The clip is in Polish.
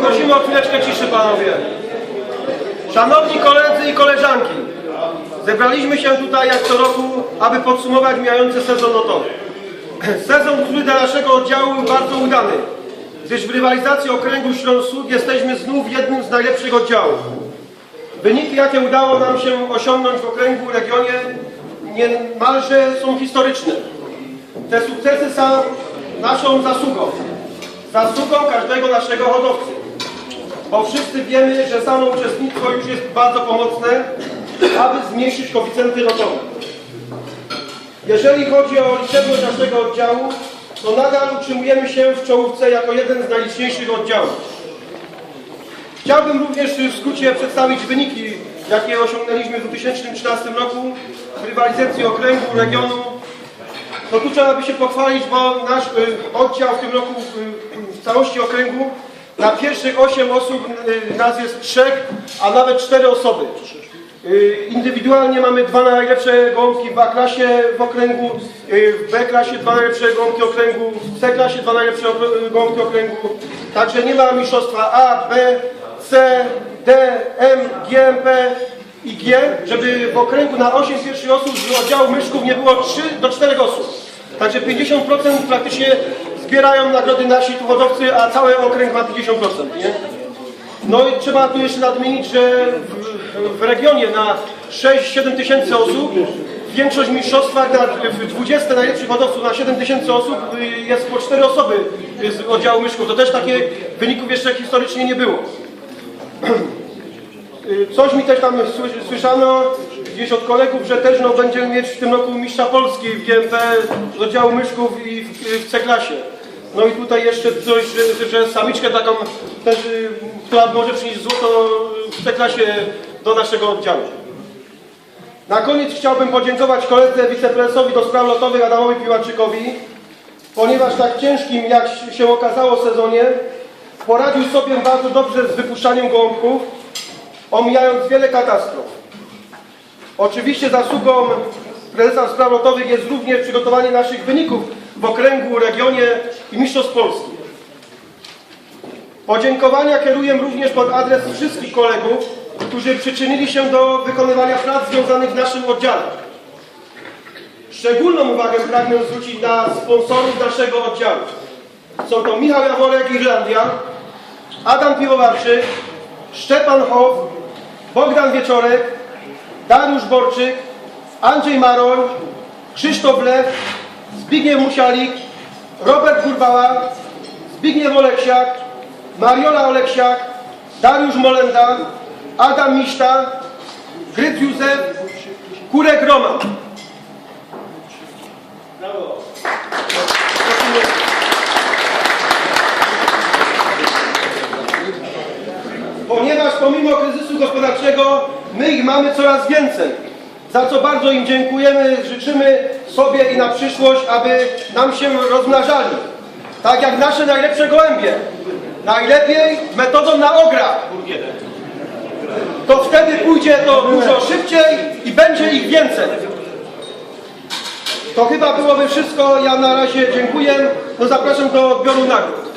Prosimy o chwileczkę ciszy, panowie. Szanowni koledzy i koleżanki, zebraliśmy się tutaj jak co roku, aby podsumować mijający sezon lotowy. Sezon, który dla naszego oddziału był bardzo udany, gdyż w rywalizacji okręgu Śląsk-Wschód jesteśmy znów jednym z najlepszych oddziałów. Wyniki, jakie udało nam się osiągnąć w okręgu, regionie, niemalże są historyczne. Te sukcesy są naszą zasługą, zasługą każdego naszego hodowcy. Bo wszyscy wiemy, że samo uczestnictwo już jest bardzo pomocne, aby zmniejszyć koeficjenty lotowe. Jeżeli chodzi o liczebność naszego oddziału, to nadal utrzymujemy się w czołówce jako jeden z najliczniejszych oddziałów. Chciałbym również w skrócie przedstawić wyniki, jakie osiągnęliśmy w 2013 roku w rywalizacji okręgu, regionu. No tu trzeba by się pochwalić, bo nasz y, oddział w tym roku y, w całości okręgu na pierwszych 8 osób y, nas jest trzech, a nawet cztery osoby. Indywidualnie mamy dwa najlepsze gołąbki w A-klasie w okręgu, w B-klasie dwa najlepsze gołąbki okręgu, w C-klasie dwa najlepsze gołąbki okręgu. Także nie ma mistrzostwa A, B, C, D, M, G, M, P i G, żeby w okręgu na 8 pierwszych osób z oddziału myszków nie było 3 do 4 osób. Także 50% praktycznie zbierają nagrody nasi tu hodowcy, a cały okręg ma 50%. Nie? No i trzeba tu jeszcze nadmienić, że w, w regionie na 6-7 tysięcy osób większość mistrzostwa w 20 najlepszych hodowców na 7 tysięcy osób jest po 4 osoby z oddziału myszków. To też takie wyników jeszcze historycznie nie było. Y, Coś mi też tam sły- słyszano gdzieś od kolegów, że też no, będziemy mieć w tym roku mistrza Polski w GMP z oddziału myszków i w, w C-klasie. No i tutaj jeszcze coś, że, że samiczkę taką też, y, która może przynieść złoto w C-klasie do naszego oddziału. Na koniec chciałbym podziękować koledze wiceprezesowi do spraw lotowych Adamowi Piłaczykowi, ponieważ tak ciężkim, jak się okazało sezonie, poradził sobie bardzo dobrze z wypuszczaniem gołąbków, omijając wiele katastrof. Oczywiście zasługą prezesa spraw lotowych jest również przygotowanie naszych wyników w okręgu, regionie i mistrzostw Polski. Podziękowania kieruję również pod adres wszystkich kolegów, którzy przyczynili się do wykonywania prac związanych z naszym oddziałem. Szczególną uwagę pragnę zwrócić na sponsorów naszego oddziału. Są to Michał Jaworek, Irlandia, Adam Piwowarczyk, Szczepan Hoff, Bogdan Wieczorek, Dariusz Borczyk, Andrzej Maroń, Krzysztof Lew, Zbigniew Musialik, Robert Gurbała, Zbigniew Oleksiak, Mariola Oleksiak, Dariusz Molenda, Adam Miszta, Gryc Józef, Kurek Roman. Gospodarczego my ich mamy coraz więcej. Za co bardzo im dziękujemy, życzymy sobie i na przyszłość, aby nam się rozmnażali. Tak jak nasze najlepsze gołębie. Najlepiej metodą na ograch. To wtedy pójdzie to dużo szybciej i będzie ich więcej. To chyba byłoby wszystko. Ja na razie dziękuję. No zapraszam do odbioru nagród.